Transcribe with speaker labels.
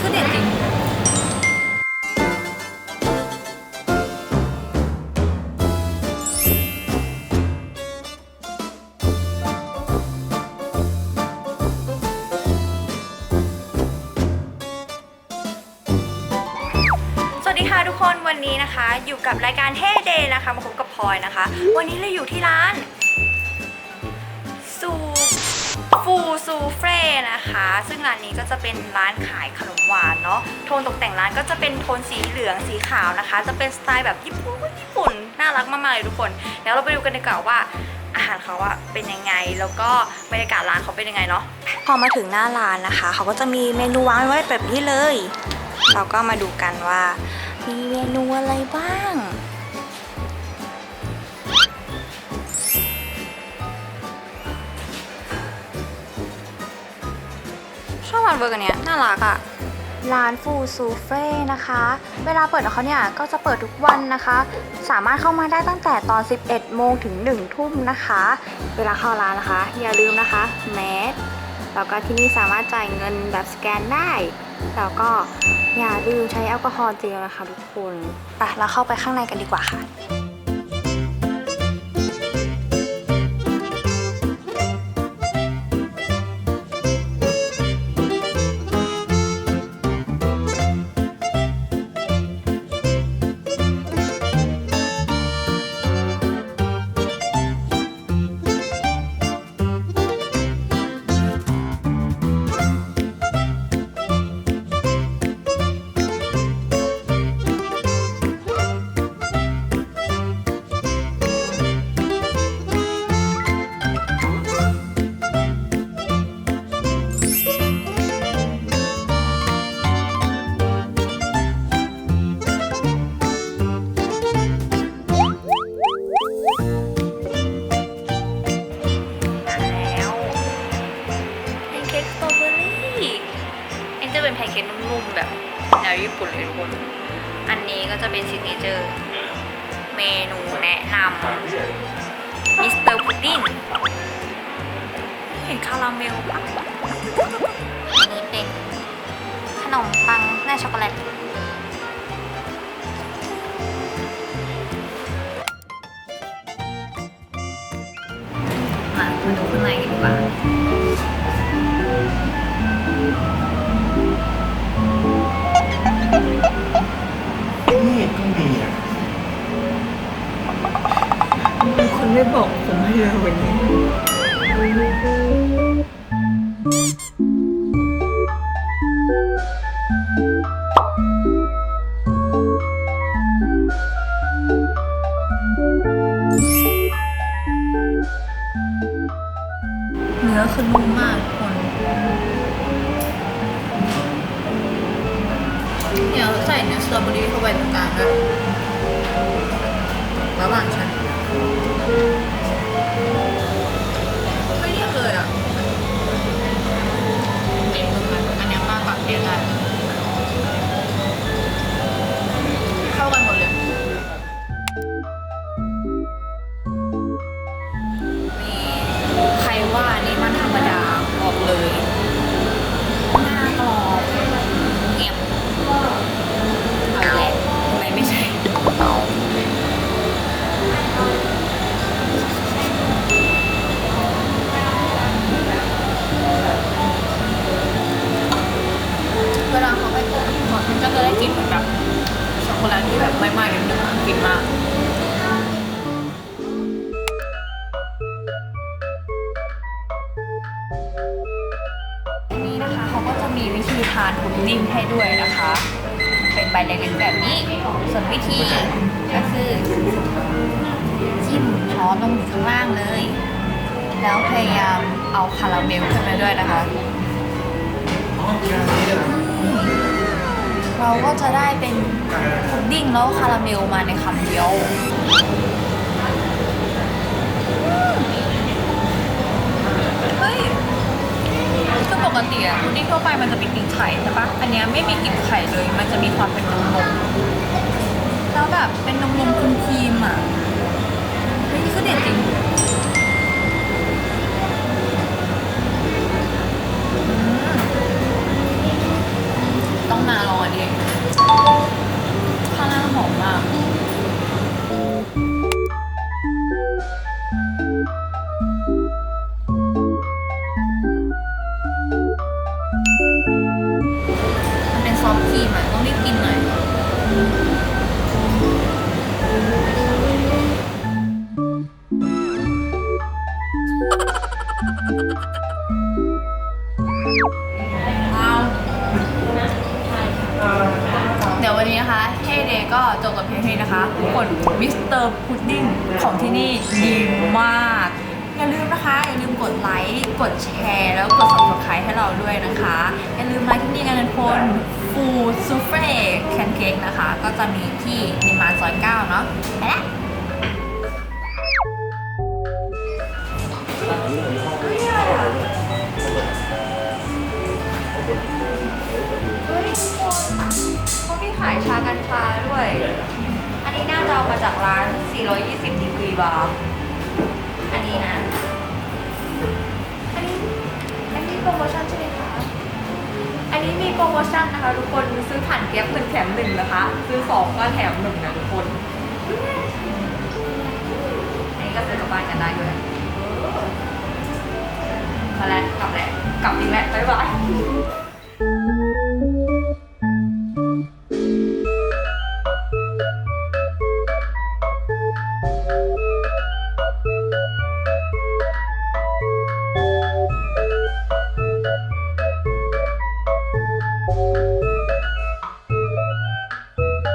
Speaker 1: คือเด็ดจริง สวัสดีค่ะทุกคนวันนี้นะคะ อยู่กับรายการเท่เดย์นะคะ มาพบกับพลอยนะคะ วันนี้เราอยู่ที่ร้าน ฟูซูเฟ่นะคะ ซึ่งร้านนี้ก็จะเป็นร้านขายขนมหวานเนาะโทนตกแต่งร้านก็จะเป็นโทนสีเหลืองสีขาวนะคะ จะเป็นสไตล์แบบญี่ปุ่นญี่ปุ่นน่ารักมากๆเลยทุกคนเดี๋ยวเราไปดูกันดีกว่าว่าอาหารเขาอะเป็นยังไงแล้วก็บรรยากาศร้านเขาเป็นยังไงเนาะพอมาถึงหน้าร้านนะคะ เขาก็จะมีเมนูวางไว้แบบนี้เลย เราก็มาดูกันว่า มีเมนูอะไรบ้าง ชอบร้านเบอร์กันเนี้ยน่ารักอะร้านฟูซูเฟ่นะคะ เวลาเปิดของเขาเนี่ยก็จะเปิดทุกวันนะคะ สามารถเข้ามาได้ตั้งแต่ตอน 11 โมงถึง 1 ทุ่มนะคะ เวลาเข้าร้านนะคะ อย่าลืมนะคะแมสแล้วก็ที่นี่สามารถจ่ายเงินแบบสแกนได้ แล้วก็อย่าลืมใช้แอลกอฮอล์เจลนะคะทุกคนไปเราเข้าไปข้างในกันดีกว่าค่ะ จะเป็นแพนเค้กนุ่มๆแบบแนวญี่ปุ่นเลยทุกคน อันนี้ก็จะเป็นซิกเนเจอร์เมนูแนะนำมิสเตอร์พุดดิ้งเห็นคาราเมลปะอันนี้เป็นขนมปังหน้าช็อกโกแลต เลยวันนี้เนื้อคือนุ่มมากทุกคนเนี่ยใส่เนื้อสตรอเบอรี่เข้าไปตรงกลางด้วย ตที่แบบไม่ไหม้นิดนึงอะกลิ่นมากนี่นะคะเขาก็จะมีวิธีทานพุดดิ้งให้ด้วยนะคะ เป็นใบเล็กๆแบบนี้ ส่วนวิธีก็คือจิ้มช้อนลงข้างล่างเลย แล้วพยายามเอาคาราเมลขึ้นมาด้วยนะคะ เราก็จะได้เป็นพุดดิ้งแล้วคาราเมลมาในคำเดียวเฮ้ยคือปกติอะพุดดิ้งทั่วไปมันจะมีกลิ่นไข่ใช่ปะอันเนี้ยไม่มีกลิ่นไข่เลย มันจะมีความเป็นนมนมแล้วแบบเป็นนมนมครีมครีมๆอะ ก็จบกับเพียงเท่านี้นะคะทุกคนมิสเตอร์พุดดิ้งของที่นี่ดีมาก อย่าลืมนะคะ อย่าลืมกดไลค์ กดแชร์ แล้วกด subscribe ให้เราด้วยนะคะ อย่าลืมมาที่นี่กันทุกคนฟูซูเฟ่แคนเค้กนะคะ ก็จะมีที่นิมมานซอยเก้าเนาะไปละ จะเอามาจากร้าน 420ดีกรีบาร์อันนี้นะ อันนี้ อันนี้โปรโมชั่นใช่ไหมคะ อันนี้มีโปรโมชั่นนะคะทุกคน ซื้อผ่านแก๊ปหนึ่งแถมหนึ่งนะคะ ซื้อสองก็แถมหนึ่งนะทุกคน อันนี้ก็ซื้อกลับบ้านกันได้ด้วยมาแล้วกลับแล้วกลับจริงแล้วบ๊ายบาย